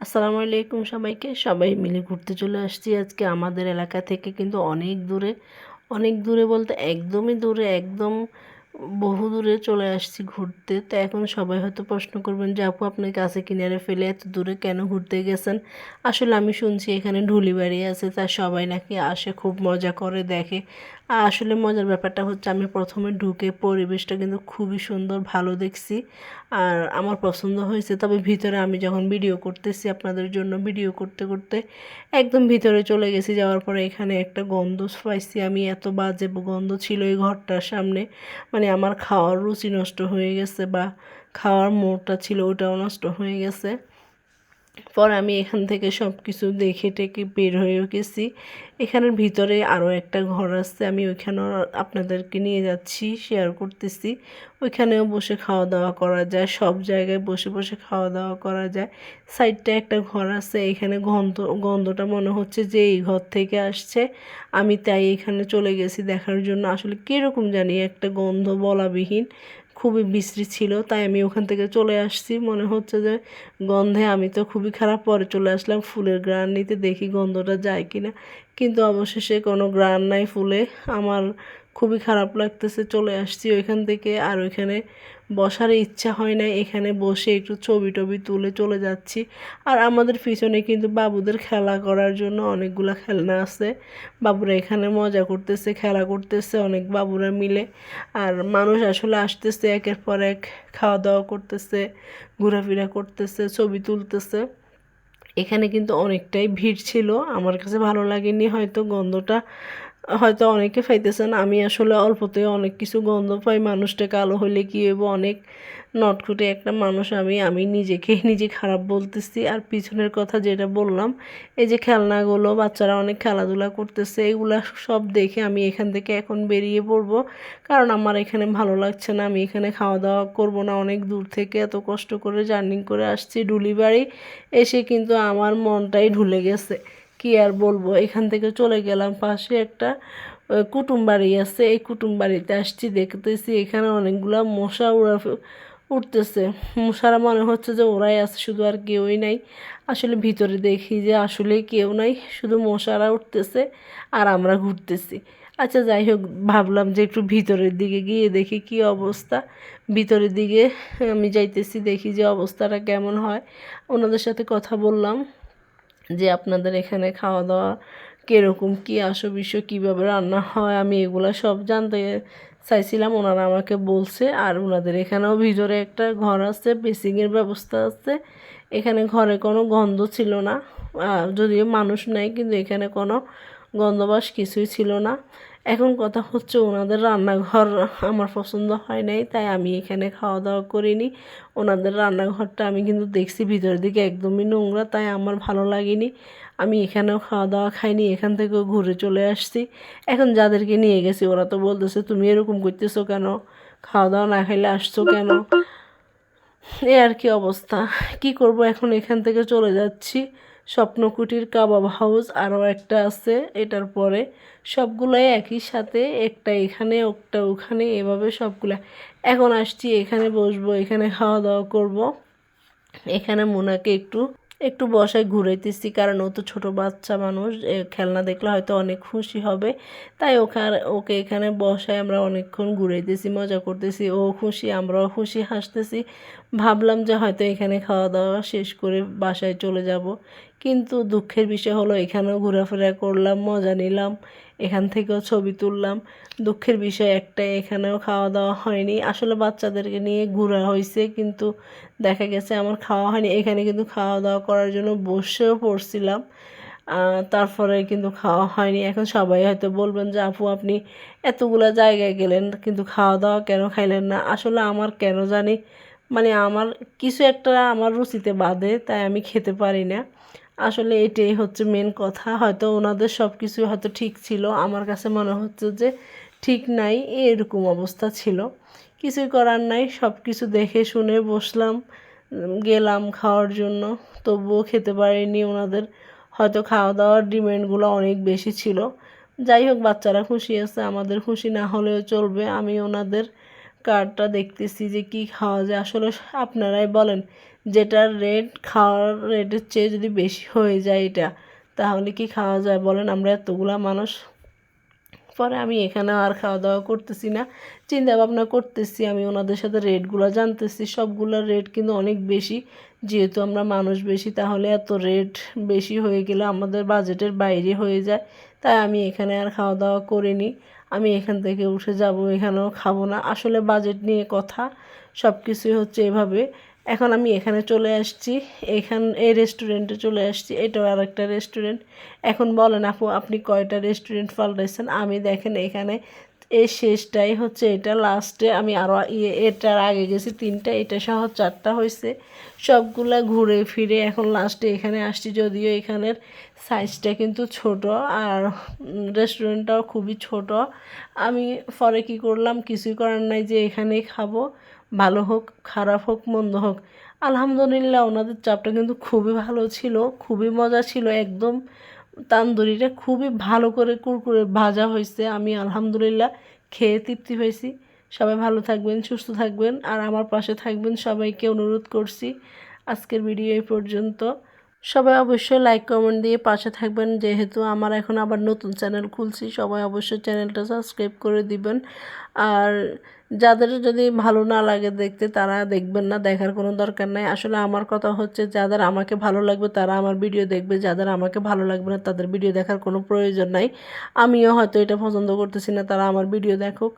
আসসালামু আলাইকুম সবাইকে। সবাই মিলে ঘুরতে চলে আসছি আজকে আমাদের এলাকা থেকে, কিন্তু অনেক দূরে অনেক দূরে বলতে একদমই দূরে, একদম বহু দূরে চলে আসছি ঘুরতে। তো এখন সবাই হয়তো প্রশ্ন করবেন, যে আপু আপনার কাছে কিনারে ফেলে এত দূরে কেন ঘুরতে গেছেন? আসলে আমি শুনছি এখানে ঢুলি বাড়ি আছে, তা সবাই নাকি আসে, খুব মজা করে দেখে। আসলে মজার ব্যাপারটা হচ্ছে আমি প্রথমে ঢুকে পরিবেশটা কিন্তু খুবই সুন্দর, ভালো দেখছি। আর আমার পছন্দ হয়েছে, তবে ভিতরে আমি যখন ভিডিও করতেছি আপনাদের জন্য ভিডিও করতে করতে একদম ভিতরে চলে গেছি। যাওয়ার পরে এখানে একটা গন্ধ পাইছি আমি, এত বাজে গন্ধ ছিল এই ঘরটার সামনে। মানে আমার খাওয়ার রুচি নষ্ট হয়ে গেছে বা খাওয়ার মোড়টা ছিল ওটাও নষ্ট হয়ে গেছে। পর আমি এখান থেকে সব কিছু দেখে টেকে বের হয়ে গেছি। এখানের ভিতরে আরও একটা ঘর আছে, আমি ওইখানেও আপনাদেরকে নিয়ে যাচ্ছি শেয়ার করতেছি। ওইখানেও বসে খাওয়া দাওয়া করা যায়, সব জায়গায় বসে বসে খাওয়া দাওয়া করা যায়। সাইডটা একটা ঘর আছে, এখানে গন্ধ, গন্ধটা মনে হচ্ছে যে এই ঘর থেকে আসছে। আমি তাই এখানে চলে গেছি দেখার জন্য। আসলে কীরকম জানি একটা গন্ধ বলাবিহীন। খুবই বিশ্রী ছিল, তাই আমি ওখান থেকে চলে আসছি। মনে হচ্ছে যে গন্ধে আমি তো খুবই খারাপ, পরে চলে আসলাম ফুলের গ্রান নিতে, দেখি গন্ধটা যায় কিনা। কিন্তু অবশেষে কোনো গ্রান নাই ফুলে। আমার খুবই খারাপ লাগতেছে, চলে আসছি ওইখান থেকে। আর ওইখানে বসার ইচ্ছা হয় না এখানে বসে একটু ছবি টবি তুলে চলে যাচ্ছি। আর আমাদের পিছনে কিন্তু বাবুদের খেলা করার জন্য অনেকগুলো খেলনা আছে। বাবুরা এখানে মজা করতেছে, খেলা করতেছে অনেক বাবুরা মিলে। আর মানুষ আসলে আসতেছে, একের পর এক খাওয়া দাওয়া করতেছে, ঘোরাফেরা করতেছে, ছবি তুলতেছে। এখানে কিন্তু অনেকটাই ভিড় ছিল। আমার কাছে ভালো লাগেনি হয়তো গন্ধটা। হয়তো অনেকে পাইতেছেন আমি আসলে অল্পতে অনেক কিছু গন্ধ পাই, মানুষটা কালো হলে কী হইব? অনেক নটখুটে একটা মানুষ আমি আমি নিজেকে নিজে খারাপ বলতেছি। আর পিছনের কথা যেটা বললাম, এই যে খেলনাগুলো, বাচ্চারা অনেক খেলাধুলা করতেছে এগুলা সব দেখে আমি এখান থেকে এখন বেরিয়ে পড়ব। কারণ আমার এখানে ভালো লাগছে না, আমি এখানে খাওয়া দাওয়া করব না, অনেক দূর থেকে এত কষ্ট করে জার্নি করে আসছি ডুলি বাড়ি এসে কিন্তু আমার মনটাই ঢুলে গেছে। কি আর বলব? এখান থেকে চলে গেলাম পাশে একটা কুটুম বাড়ি আছে। এই কুটুম বাড়িতে আসছি, দেখতেছি এখানে অনেকগুলা মশা উড়া উঠতেছে মশারা মনে হচ্ছে যে ওরাই আছে, শুধু আর কেউই নাই। আসলে ভিতরে দেখি যে আসলে কেউ নাই, শুধু মশারা উঠতেছে আর আমরা ঘুরতেছি। আচ্ছা যাই হোক, ভাবলাম যে একটু ভিতরের দিকে গিয়ে দেখি কি অবস্থা। ভিতরের দিকে আমি যাইতেছি, দেখি যে অবস্থাটা কেমন হয়। ওনাদের সাথে কথা বললাম। যে আপনাদের এখানে খাওয়া দাওয়া কীরকম, কী আসো বিশ্ব কীভাবে রান্না হয়, আমি এগুলো সব জানতে চাইছিলাম। ওনারা আমাকে বলছে, আর ওনাদের এখানেও ভিতরে একটা ঘর আছে, বেসিংয়ের ব্যবস্থা আছে। এখানে ঘরে কোনো গন্ধ ছিল না। যদিও মানুষ নাই, কিন্তু এখানে কোনো গন্ধবাস কিছুই ছিল না। এখন কথা হচ্ছে ওনাদের রান্নাঘর আমার পছন্দ হয় নাই, তাই আমি এখানে খাওয়া দাওয়া করিনি। ওনাদের রান্নাঘরটা আমি কিন্তু দেখছি ভিতরের দিকে একদমই নোংরা, তাই আমার ভালো লাগেনি। আমি এখানেও খাওয়া দাওয়া খাইনি, এখান থেকেও ঘুরে চলে আসছি। এখন যাদেরকে নিয়ে গেছি, ওরা তো বলতেছে, তুমি এরকম করতেছো কেন? খাওয়া দাওয়া না খাইলে আসছো কেন? এ আর কি অবস্থা। কি করব, এখন এখান থেকে চলে যাচ্ছি। স্বপ্নকুটির কাবাব হাউস আরও একটা আছে, এটার পরে সবগুলোই একই সাথে, একটা এখানে, একটা ওখানে, এভাবে সবগুলো। এখন আসছি, এখানে বসবো, এখানে খাওয়া দাওয়া করব। এখানে মোনাকে একটু একটু বসায় ঘুরাইতেছি, কারণ ও তো ছোটো বাচ্চা মানুষ খেলনা দেখলে হয়তো অনেক খুশি হবে। তাই ওখানে ওকে এখানে বসায় আমরা অনেকক্ষণ ঘুরাইতেছি, মজা করতেছি, ও খুশি, আমরাও খুশি, হাসতেছি। ভাবলাম যে হয়তো এখানে খাওয়া দাওয়া শেষ করে বাসায় চলে যাব। কিন্তু দুঃখের বিষয় হলো এখানেও ঘোরাফেরা করলাম, মজা নিলাম, এখান থেকেও ছবি তুললাম। দুঃখের বিষয় একটাই, এখানেও খাওয়া দাওয়া হয়নি। আসলে বাচ্চাদেরকে নিয়ে ঘোরা হয়েছে কিন্তু দেখা গেছে আমার খাওয়া হয়নি। এখানে কিন্তু খাওয়া দাওয়া করার জন্য বসেও পড়ছিলাম তারপরে কিন্তু খাওয়া হয়নি। এখন সবাই হয়তো বলবেন যে, আপু, আপনি এতগুলো জায়গায় গেলেন, কিন্তু খাওয়া দাওয়া কেন খাইলেন না? আসলে আমার কেন জানি মানে আমার কিছু একটা আমার রুচিতে বাদে তাই আমি খেতে পারি না। আসলে এটাই হচ্ছে মেন কথা। হয়তো ওনাদের সব কিছুই হয়তো ঠিক ছিল। আমার কাছে মনে হচ্ছে যে ঠিক নাই, এরকম অবস্থা ছিল। কিছুই করার নাই সব কিছু দেখে শুনে বসলাম গেলাম খাওয়ার জন্য। তবুও খেতে পারিনি ওনাদের। হয়তো খাওয়া দাওয়ার ডিমান্ডগুলো অনেক বেশি ছিল। যাই হোক, বাচ্চারা খুশি আছে। আমাদের খুশি না হলেও চলবে। আমি ওনাদের কার্ডটা দেখতেছি যে কি খাওয়া যায়। আসলে আপনারাই বলেন, যেটার রেট খাওয়ার রেটের চেয়ে যদি বেশি হয়ে যায় এটা, তাহলে কি খাওয়া যায় বলেন? আমরা এতগুলা মানুষ, পরে আমি এখানে আর খাওয়া দাওয়া করতেছি না। চিন্তা ভাবনা করতেছি, আমি ওনাদের সাথে রেটগুলো জানতেছি। সবগুলোর রেট কিন্তু অনেক বেশি। যেহেতু আমরা মানুষ বেশি, তাহলে এত রেট বেশি হয়ে গেলে আমাদের বাজেটের বাইরে হয়ে যায়। তাই আমি এখানে আর খাওয়া দাওয়া করিনি। আমি এখান থেকে উঠে যাব, এখানেও খাব না। আসলে বাজেট নিয়ে কথা সব কিছুই হচ্ছে এভাবে। এখন আমি এখানে চলে আসছি। এখান, এই রেস্টুরেন্টে চলে আসছি। এটাও আর একটা রেস্টুরেন্ট এখন বলেন আপু, আপনি কয়টা রেস্টুরেন্ট পাল্টাইছেন? আমি দেখেন এখানে এই শেষটাই হচ্ছে এটা লাস্টে আমি আরও ইয়ে এটার আগে গেছি তিনটা, এটা সহ চারটা হয়েছে সবগুলা ঘুরে ফিরে এখন লাস্টে এখানে আসছি, যদিও এখানের সাইজটা কিন্তু ছোট আর রেস্টুরেন্টটাও খুবই ছোট। আমি পরে কি করলাম, কিছুই করার নাই যে এখানেই খাব, ভালো হোক, খারাপ হোক, মন্দ হোক। আলহামদুলিল্লাহ, ওনাদের চাপটা কিন্তু খুবই ভালো ছিল, খুবই মজা ছিল, একদম তান্দুরিটা খুবই ভালো করে কুরকুরে ভাজা হয়েছে। আমি আলহামদুলিল্লাহ খেয়ে তৃপ্তি হয়েছি। সবাই ভালো থাকবেন, সুস্থ থাকবেন, আর আমার পাশে থাকবেন সবাইকে অনুরোধ করছি। আজকের ভিডিও এই পর্যন্ত। সবাই অবশ্যই লাইক কমেন্ট দিয়ে পাশে থাকবেন। যেহেতু আমার এখন আবার নতুন চ্যানেল খুলছি, সবাই অবশ্যই চ্যানেলটা সাবস্ক্রাইব করে দিবেন। আর যাদের যদি ভালো না লাগে দেখতে, তারা দেখবেন না, দেখার কোনো দরকার নাই। আসলে আমার কথা হচ্ছে, যাদের আমাকে ভালো লাগবে, তারা আমার ভিডিও দেখবে। যাদের আমাকে ভালো লাগবে না, তাদের ভিডিও দেখার কোনো প্রয়োজন নাই। আমিও হয়তো এটা পছন্দ করতেছি না, তারা আমার ভিডিও দেখুক।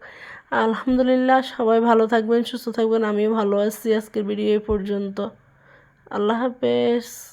আলহামদুলিল্লাহ, সবাই ভালো থাকবেন, সুস্থ থাকবেন। আমিও ভালো আছি আজকের ভিডিও এই পর্যন্ত। আল্লাহ হাফেজ।